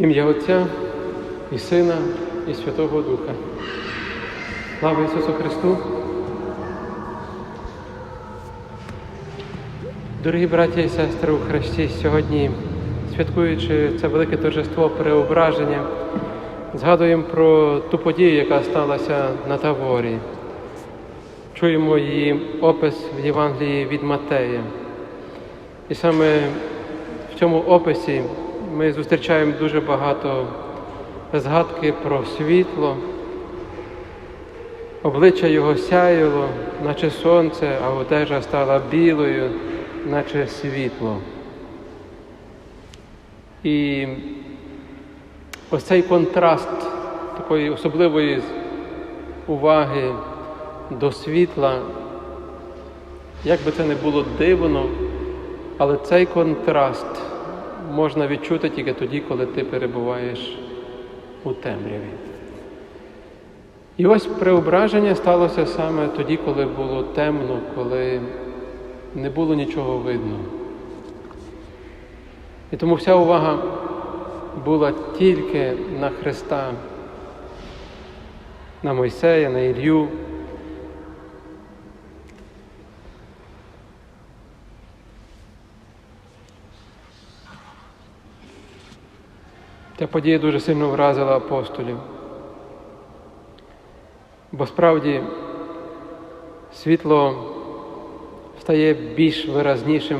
Ім'я Отця і Сина, і Святого Духа. Слава Ісусу Христу! Дорогі браті і сестри у Христі, сьогодні, святкуючи це велике торжество переображення, згадуємо про ту подію, яка сталася на Таворі. Чуємо її опис в Євангелії від Матея. І саме в цьому описі ми зустрічаємо дуже багато згадки про світло, обличчя його сяяло, наче сонце, а одежа стала білою, наче світло. І ось цей контраст такої особливої уваги до світла, як би це не було дивно, але цей контраст можна відчути тільки тоді, коли ти перебуваєш у темряві. І ось преображення сталося саме тоді, коли було темно, коли не було нічого видно. І тому вся увага була тільки на Христа, на Мойсея, на Ілью. Ця подія дуже сильно вразила апостолів. Бо справді світло стає більш виразнішим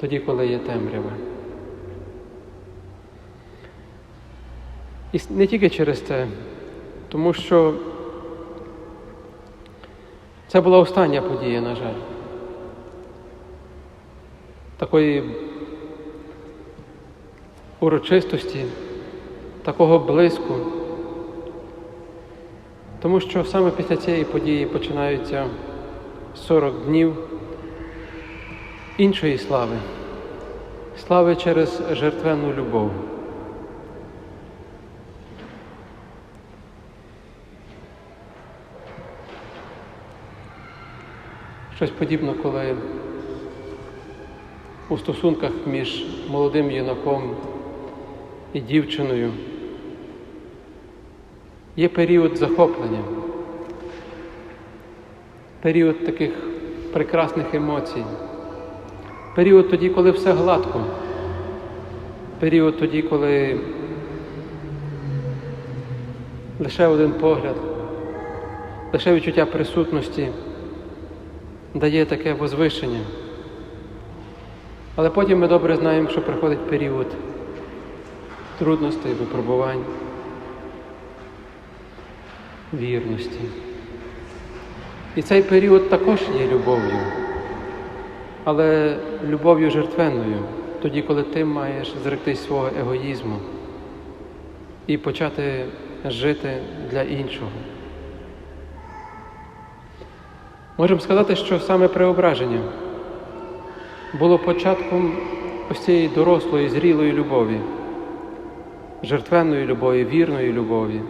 тоді, коли є темрява. І не тільки через це, тому що це була остання подія, на жаль. Такої урочистості, такого блиску. Тому що саме після цієї події починаються 40 днів іншої слави, слави через жертвенну любов. Щось подібне, коли у стосунках між молодим юнаком і дівчиною. Є період захоплення, період таких прекрасних емоцій, період тоді, коли все гладко, період тоді, коли лише один погляд, лише відчуття присутності дає таке возвишення. Але потім ми добре знаємо, що приходить період трудностей, випробувань, вірності. І цей період також є любов'ю, але любов'ю жертвенною, тоді, коли ти маєш зректись свого егоїзму і почати жити для іншого. Можемо сказати, що саме преображення було початком ось цієї дорослої, зрілої любові, жертвенної любові, вірної любові.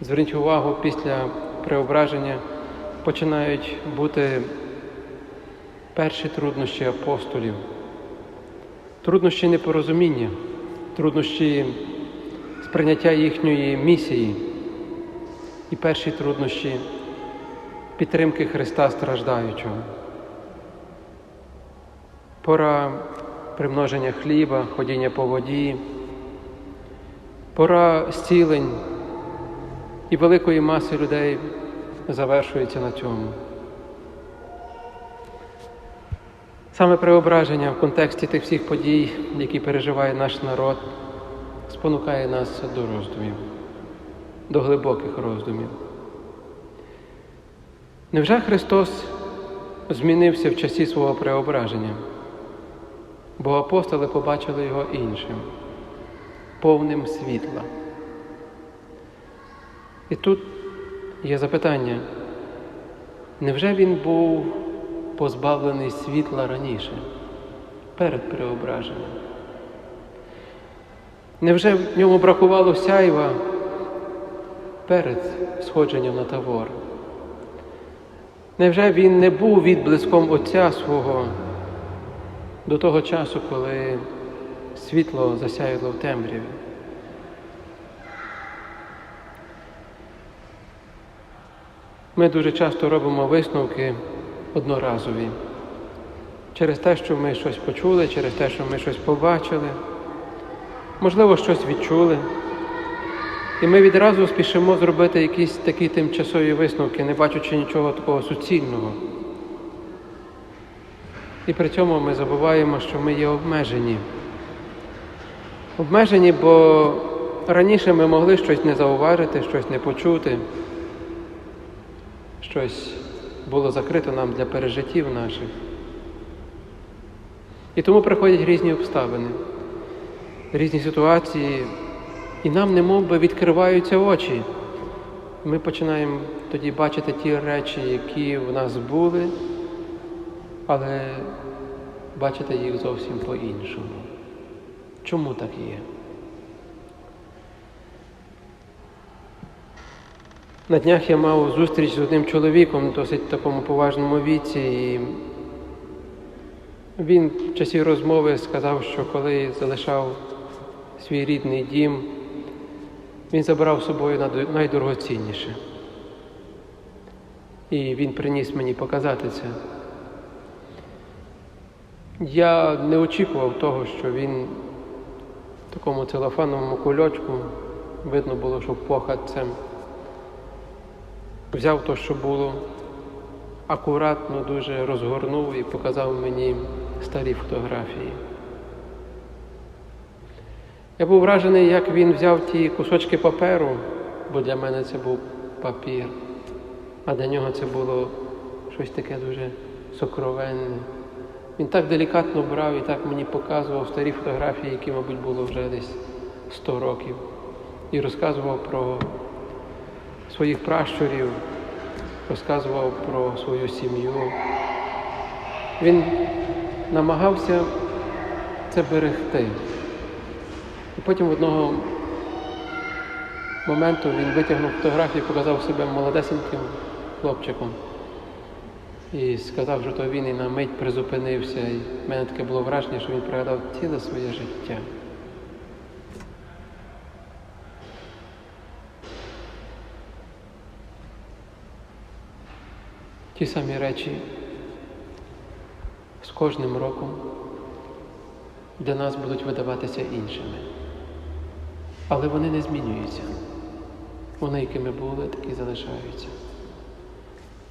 Зверніть увагу, після преображення починають бути перші труднощі апостолів, труднощі непорозуміння, труднощі сприйняття їхньої місії і перші труднощі підтримки Христа страждаючого. Пора примноження хліба, ходіння по воді, пора зцілень і великої маси людей завершується на цьому. Саме преображення в контексті тих всіх подій, які переживає наш народ, спонукає нас до роздумів, до глибоких роздумів. Невже Христос змінився в часі свого преображення? Бо апостоли побачили його іншим, повним світла. І тут є запитання, невже він був позбавлений світла раніше, перед преображенням? Невже в ньому бракувало сяйва перед сходженням на тавор? Невже він не був відблиском Отця свого до того часу, коли світло засяяло в темряві. Ми дуже часто робимо висновки одноразові через те, що ми щось почули, через те, що ми щось побачили, можливо, щось відчули. І ми відразу спішимо зробити якісь такі тимчасові висновки, не бачачи нічого такого суцільного. І при цьому ми забуваємо, що ми є обмежені. Обмежені, бо раніше ми могли щось не зауважити, щось не почути, щось було закрито нам для пережиттів наших. І тому приходять різні обставини, різні ситуації, і нам немов би відкриваються очі. Ми починаємо тоді бачити ті речі, які в нас були, але бачити їх зовсім по-іншому. Чому так є? На днях я мав зустріч з одним чоловіком, досить такому поважному віці, і він в часі розмови сказав, що коли залишав свій рідний дім, він забрав з собою найдо- найдорогоцінніше. І він приніс мені показати це. Я не очікував того, що він в такому целофановому кульочку, видно було, що похатцем, взяв то, що було, акуратно дуже розгорнув і показав мені старі фотографії. Я був вражений, як він взяв ті кусочки паперу, бо для мене це був папір, а для нього це було щось таке дуже сокровенне. Він так делікатно брав і так мені показував старі фотографії, які, мабуть, було вже десь 100 років, і розказував про своїх пращурів, розказував про свою сім'ю. Він намагався це берегти. І потім одного моменту він витягнув фотографію, показав себе молодесеньким хлопчиком. І сказав, що то він і на мить призупинився. І в мене таке було враження, що він пригадав ціле своє життя. Ті самі речі з кожним роком для нас будуть видаватися іншими. Але вони не змінюються. Вони, якими були, такі залишаються.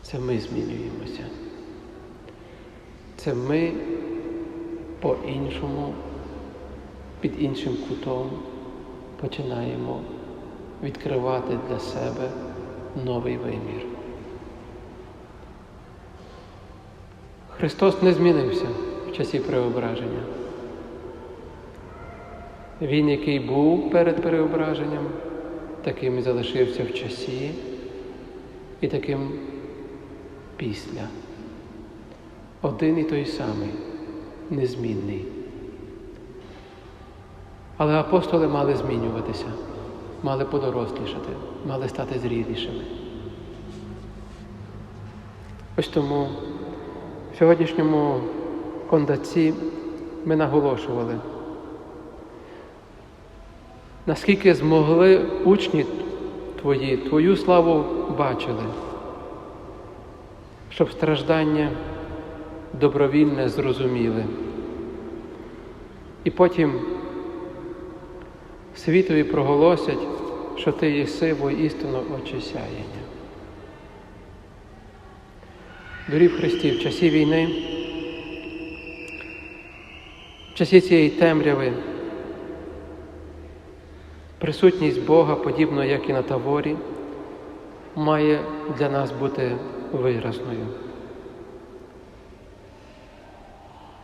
Це ми змінюємося. Це ми по-іншому, під іншим кутом починаємо відкривати для себе новий вимір. Христос не змінився в часі преображення. Він, який був перед переображенням, таким і залишився в часі і таким після. Один і той самий, незмінний. Але апостоли мали змінюватися, мали подорослішати, мали стати зрілішими. Ось тому в сьогоднішньому кондаці ми наголошували, наскільки змогли учні твої, твою славу бачили, щоб страждання добровільне зрозуміли. І потім світові проголосять, що ти єси воістину очі сяєння. Дорі в Христі, в часі війни, в часі цієї темряви, присутність Бога, подібно як і на таворі, має для нас бути виразною.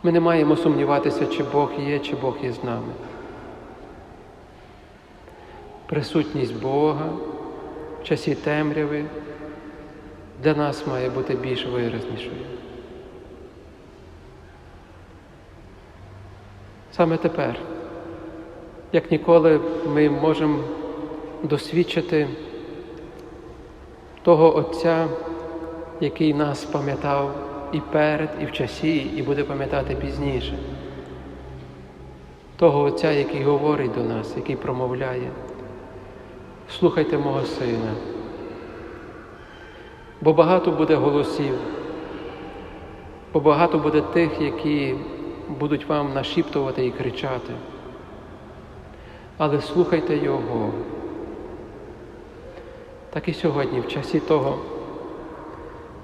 Ми не маємо сумніватися, чи Бог є, чи Бог є з нами. Присутність Бога в часі темряви для нас має бути більш виразнішою. Саме тепер, як ніколи, ми можемо досвідчити того Отця, який нас пам'ятав і перед, і в часі, і буде пам'ятати пізніше. того Отця, який говорить до нас, який промовляє. Слухайте мого сина, бо багато буде голосів, бо багато буде тих, які будуть вам нашіптувати і кричати. Але слухайте Його. Так і сьогодні, в часі того,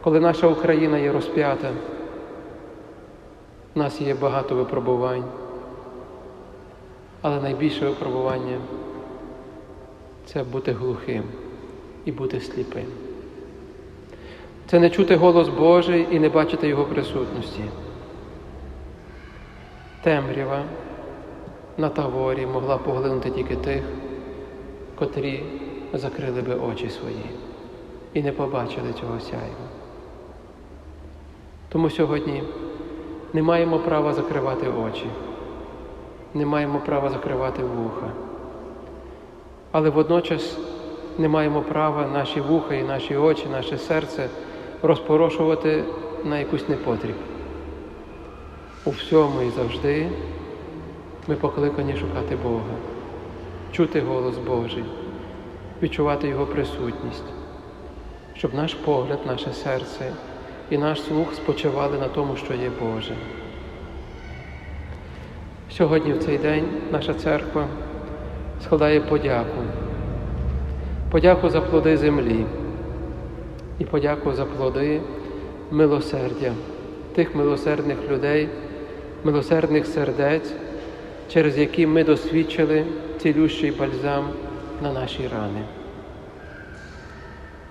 коли наша Україна є розп'ята, в нас є багато випробувань, але найбільше випробування це бути глухим і бути сліпим. Це не чути голос Божий і не бачити Його присутності. Темрява на таворі могла поглинути тільки тих, котрі закрили би очі свої і не побачили цього сяйва. Тому сьогодні не маємо права закривати очі, не маємо права закривати вуха, але водночас не маємо права наші вуха і наші очі, наше серце розпорошувати на якусь непотріб. У всьому і завжди ми покликані шукати Бога, чути голос Божий, відчувати Його присутність, щоб наш погляд, наше серце і наш слух спочивали на тому, що є Боже. Сьогодні в цей день наша церква складає подяку, подяку за плоди землі і подяку за плоди милосердя, тих милосердних людей, милосердних сердець, через які ми досвідчили цілющий бальзам на наші рани.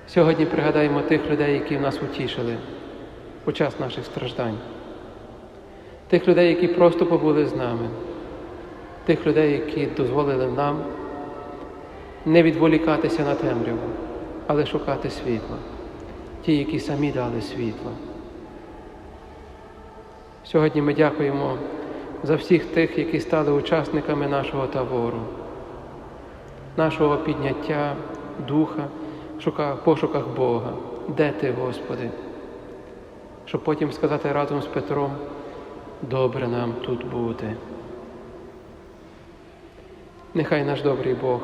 Сьогодні пригадаємо тих людей, які нас утішили у час наших страждань, тих людей, які просто побули з нами, тих людей, які дозволили нам не відволікатися на темряву, але шукати світло, ті, які самі дали світло. Сьогодні ми дякуємо за всіх тих, які стали учасниками нашого тавору, нашого підняття духа в пошуках Бога. Де ти, Господи? Щоб потім сказати разом з Петром, добре нам тут бути. Нехай наш добрий Бог,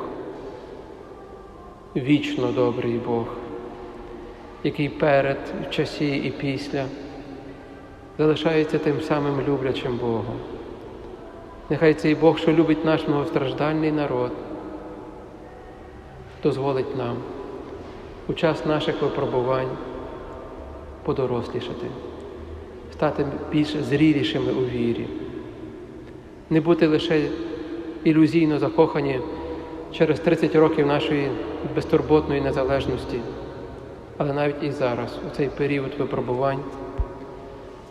вічно добрий Бог, який перед, в часі і після залишається тим самим люблячим Богом. Нехай цей Бог, що любить наш многостраждальний народ, дозволить нам у час наших випробувань подорослішати, стати більш зрілішими у вірі, не бути лише ілюзійно закохані через 30 років нашої безтурботної незалежності, але навіть і зараз, у цей період випробувань,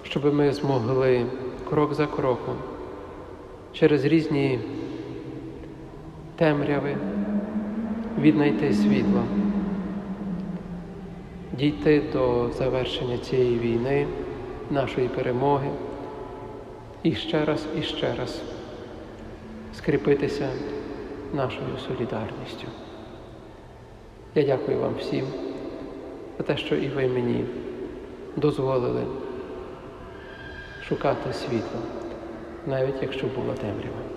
щоб ми змогли крок за кроком через різні темряви віднайти світло, дійти до завершення цієї війни, нашої перемоги і ще раз і ще раз скріпитися нашою солідарністю. Я дякую вам всім за те, що і ви мені дозволили шукати світло, навіть якщо була темрява.